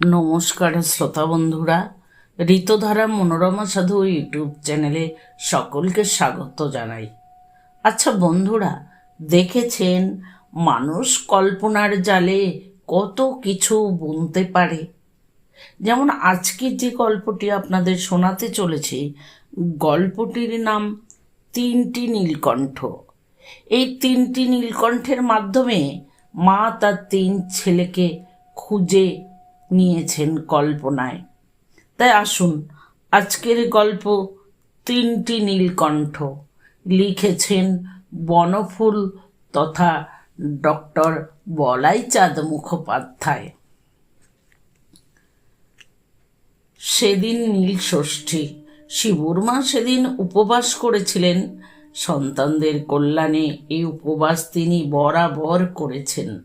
নমস্কার শ্রোতা বন্ধুরা, ঋতধারা মনোরমা সাধু ইউটিউব চ্যানেলে সকলকে স্বাগত জানাই। আচ্ছা বন্ধুরা, দেখেছেন মানুষ কল্পনার জালে কত কিছু বুনতে পারে? যেমন আজকের যে গল্পটি আপনাদের শোনাতে চলেছি, গল্পটির নাম তিনটি নীলকণ্ঠ। এই তিনটি নীলকণ্ঠের মাধ্যমে মা তার তিন ছেলেকে খুঁজে নিয়েছেন কল্পনায়। তাই আসুন, আজকের গল্প তিনটি নীলকণ্ঠ। লিখেছেন বনফুল তথা ডক্টর বলাই চাঁদ মুখোপাধ্যায়। সেদিন নীল ষষ্ঠী, শিবুর মা সেদিন উপবাস করেছিলেন। সন্তানদের কল্যাণে এই উপবাস তিনি বরাবর করেছেন।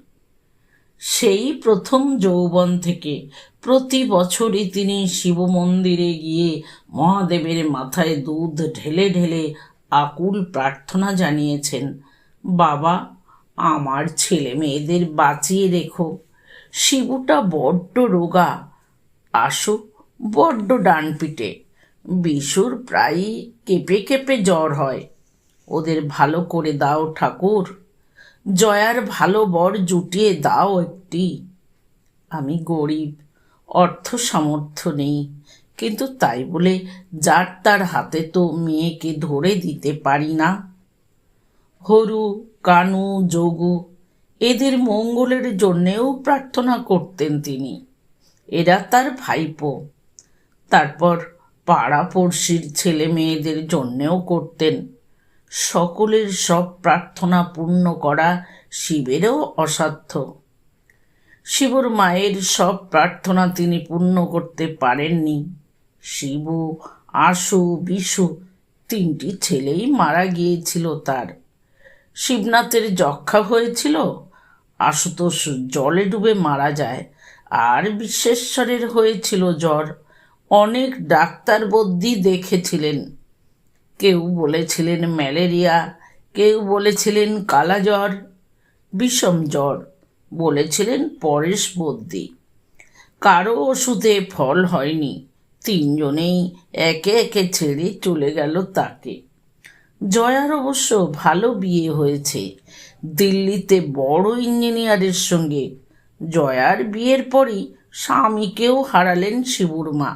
সেই প্রথম যৌবন থেকে প্রতি বছরই তিনি শিব মন্দিরে গিয়ে মহাদেবের মাথায় দুধ ঢেলে ঢেলে আকুল প্রার্থনা জানিয়েছেন, বাবা, আমার ছেলে মেয়েদের বাঁচিয়ে রেখো। শিবুটা বড্ড রোগা। আশু বড্ড ডান পিটে বিশুর প্রায়ই কেঁপে কেঁপে জ্বর হয়। ওদের ভালো করে দাও ঠাকুর। জয়ার ভালো বর জুটিয়ে দাও একটি। আমি গরিব, অর্থ সামর্থ্য নেই। কিন্তু তাই বলে যার তার হাতে তো মেয়েকে ধরে দিতে পারি না। হরু, কানু, যোগু এদের মঙ্গলের জন্যেও প্রার্থনা করতেন তিনি। এরা তার ভাইপো। তারপর পাড়া পড়শির ছেলে মেয়েদের জন্যেও করতেন। সকলের সব প্রার্থনা পূর্ণ করা শিবেরও অসাধ্য। শিবর মায়ের সব প্রার্থনা তিনি পূর্ণ করতে পারেননি। শিবু, আশু, বিশু তিনটি ছেলেই মারা গিয়েছিল তার। শিবনাথের যক্ষা হয়েছিল, আশুতোষ জলে ডুবে মারা যায়, আর বিশ্বেশ্বরের হয়েছিল জ্বর। অনেক ডাক্তার বদ্যি দেখেছিলেন। কেউ বলেছিলেন ম্যালেরিয়া, কেউ বলেছিলেন কালা জ্বর, বিষম জ্বর, বলেছিলেন পরেশ বদ্যি কারও ওষুধে ফল হয়নি, তিনজনেই একে একে ছেড়ে চলে গেল তাকে। জয়ার অবশ্য ভালো বিয়ে হয়েছে, দিল্লিতে বড় ইঞ্জিনিয়ারের সঙ্গে। জয়ার বিয়ের পরই স্বামীকেও হারালেন শিবুর মা।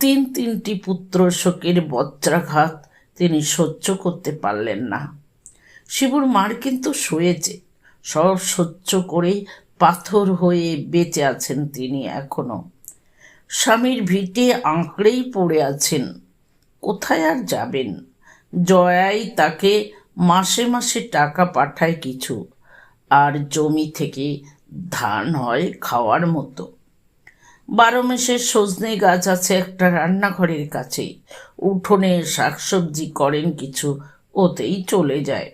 তিন তিনটি পুত্র শোকের বজ্রাঘাত তিনি সহ্য করতে পারলেন না। শিবুর মার কিন্তু শুয়েছে সব সহ্য করে পাথর হয়ে বেঁচে আছেন তিনি এখনও। স্বামীর ভিটে আঁকড়েই পড়ে আছেন। কোথায় আর যাবেন? জয়াই তাকে মাসে মাসে টাকা পাঠায় কিছু। আর জমি থেকে ধান হয় খাওয়ার মতো। বারো মাসের সজনে গাছ আছে একটা রান্নাঘরের কাছে উঠোনে শাকসবজি করেন কিছু, ওতেই চলে যায়।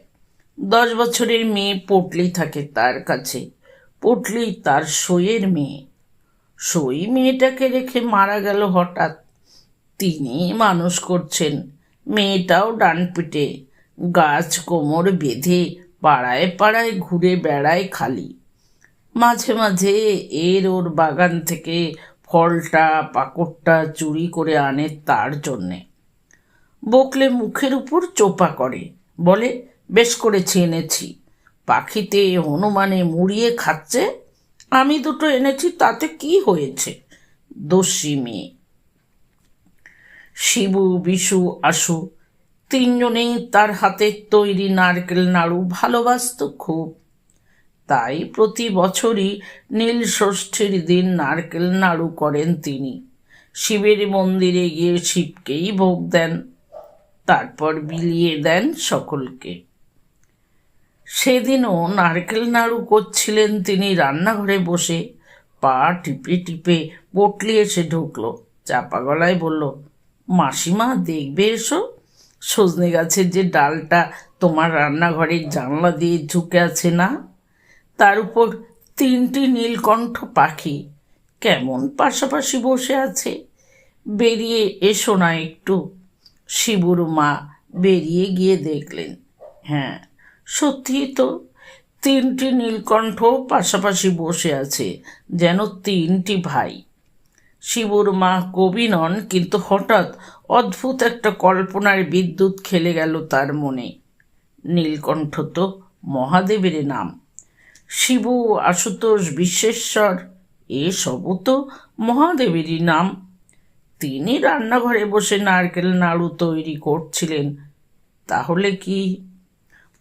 দশ বছরের মেয়ে পটলি থাকে তার কাছে। পটলি তার সইয়ের মেয়ে। সই মেয়েটাকে রেখে মারা গেল হঠাৎ। তিনি মানুষ করছেন। মেয়েটাও ডান পিটে গাছ কোমর বেঁধে পাড়ায় পাড়ায় ঘুরে বেড়ায় খালি। মাঝে মাঝে এর ওর বাগান থেকে ফলটা পাকড়টা চুরি করে আনে তার জন্যে। বকলে মুখের উপর চোপা করে, বলে, বেশ করেছি, এনেছি। পাখিতে হনুমানে মুড়িয়ে খাচ্ছে, আমি দুটো এনেছি, তাতে কি হয়েছে? দোষী মেয়ে। শিবু, বিশু, আশু, তিনজনেই তার হাতের তৈরি নারকেল নাড়ু ভালোবাসত খুব। তাই প্রতি বছরই নীল ষষ্ঠীর দিন নারকেল নাড়ু করেন তিনি। শিবের মন্দিরে গিয়ে শিবকেই ভোগ দেন, তারপর বিলিয়ে দেন সকলকে। সেদিনও নারকেল নাড়ু করছিলেন তিনি রান্নাঘরে বসে। পা টিপে টিপে পটলি এসে ঢুকলো, চাপা গলায় বলল, মাসিমা, দেখবে এসো? সজনে গাছের যে ডালটা তোমার রান্নাঘরের জানলা দিয়ে ঝুঁকে আছে না? তার উপর তিনটি নীলকণ্ঠ পাখি কেমন পাশাপাশি বসে আছে? বেরিয়ে এসো না একটু। শিবুর মা বেরিয়ে গিয়ে দেখলেন। হ্যাঁ সত্যিই তো, তিনটি নীলকণ্ঠ পাশাপাশি বসে আছে যেন তিনটি ভাই। শিবুর মা কবি নন, কিন্তু হঠাৎ অদ্ভুত একটা কল্পনার বিদ্যুৎ খেলে গেল তার মনে। নীলকণ্ঠ তো মহাদেবের নাম। শিবু, আশুতোষ বিশ্বেশ্বর, এসবও তো মহাদেবেরই নাম। তিনি রান্নাঘরে বসে নারকেল নাড়ু তৈরি করছিলেন। তাহলে কি?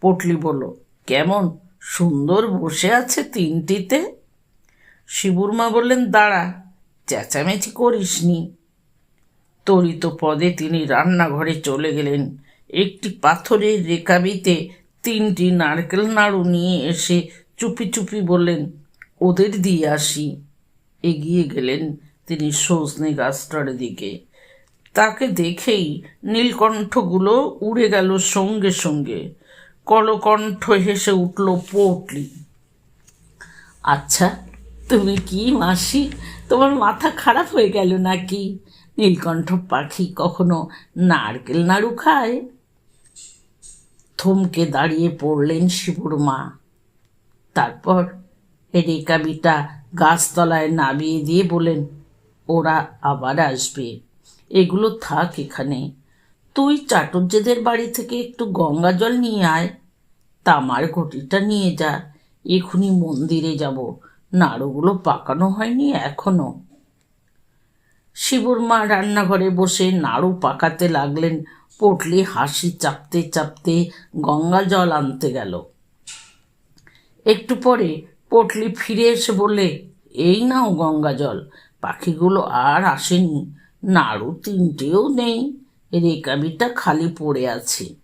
পটলি বলল, কেমন সুন্দর বসে আছে তিনটিতে। শিবুর মা বললেন, দাঁড়া, চেঁচামেচি করিসনি। তরিত পদে তিনি রান্নাঘরে চলে গেলেন। একটি পাথরের রেকাবিতে তিনটি নারকেল নাড়ু নিয়ে এসে চুপি চুপি বললেন, ওদের দিয়ে আসি। এগিয়ে গেলেন তিনি সজনে গাছটার দিকে। তাকে দেখেই নীলকণ্ঠগুলো উড়ে গেল সঙ্গে সঙ্গে। কলকণ্ঠ হেসে উঠল পটলি। আচ্ছা তুমি কি মাসি? তোমার মাথা খারাপ হয়ে গেল নাকি? নীলকণ্ঠ পাখি কখনো নারকেল নাড়ু খায়? থমকে দাঁড়িয়ে পড়লেন শিবুর মা। তারপর রেকাবিটা গাছতলায় নামিয়ে দিয়ে বলেন ওরা আবার আসবে। এগুলো থাক এখানে। তুই চাটুর্যেদের বাড়ি থেকে একটু গঙ্গা জল নিয়ে আয়। তামার ঘটিটা নিয়ে যা। এখুনি মন্দিরে যাব। নাড়ুগুলো পাকানো হয়নি এখনও। শিবুর মা রান্নাঘরে বসে নাড়ু পাকাতে লাগলেন। পটলি হাসি চাপতে চাপতে গঙ্গা জল আনতে গেল। একটু পরে পটলি ফিরে এসে বললে, এই নাও গঙ্গা জল, পাখিগুলো আর আসেনি, নাড়ু তিনটেও নেই, রেকাবিটা খালি পড়ে আছে।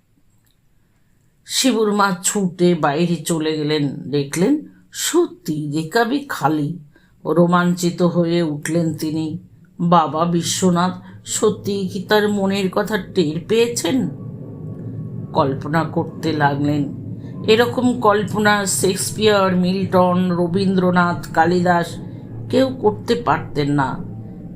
শিবুর মা ছুটে বাইরে চলে গেলেন, দেখলেন সত্যি রেকাবি খালি। রোমাঞ্চিত হয়ে উঠলেন তিনি, বাবা বিশ্বনাথ সত্যি কি তার মনের কথা টের পেয়েছেন? কল্পনা করতে লাগলেন এরকম কল্পনা শেক্সপিয়ার, মিল্টন, রবীন্দ্রনাথ, কালিদাস কেউ করতে পারতেন না।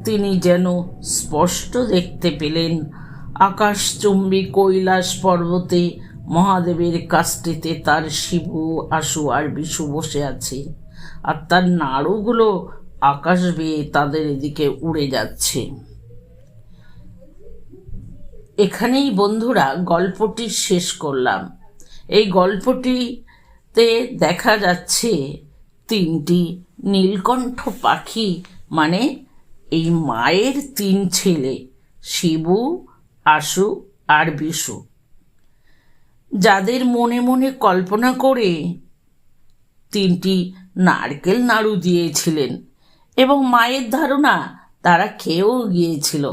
তিনি যেন স্পষ্ট দেখতে পেলেন আকাশচুম্বী কৈলাস পর্বতে মহাদেবের কাষ্টিতে তার শিবু, আশু আর বিশু বসে আছে আর তার নাড়ুগুলো আকাশ বেয়ে তাদের এদিকে উড়ে যাচ্ছে। এখানেই বন্ধুরা গল্পটি শেষ করলাম। এই গল্পটিতে দেখা যাচ্ছে তিনটি নীলকণ্ঠ পাখি মানে এই মায়ের তিন ছেলে, শিবু, আশু আর বিশু। যাদের মনে মনে কল্পনা করে তিনটি নারকেল নাড়ু দিয়েছিলেন এবং মায়ের ধারণা তারা খেয়েও গিয়েছিল,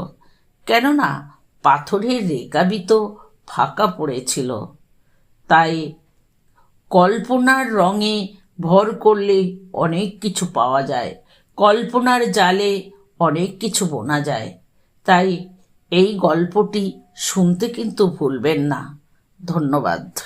কেননা পাথরের রেকাবি তো ফাঁকা পড়েছিল। তাই কল্পনার রঙে ভর করলে অনেক কিছু পাওয়া যায়। কল্পনার জালে অনেক কিছু বোনা যায়। তাই এই গল্পটি শুনতে কিন্তু ভুলবেন না। ধন্যবাদ।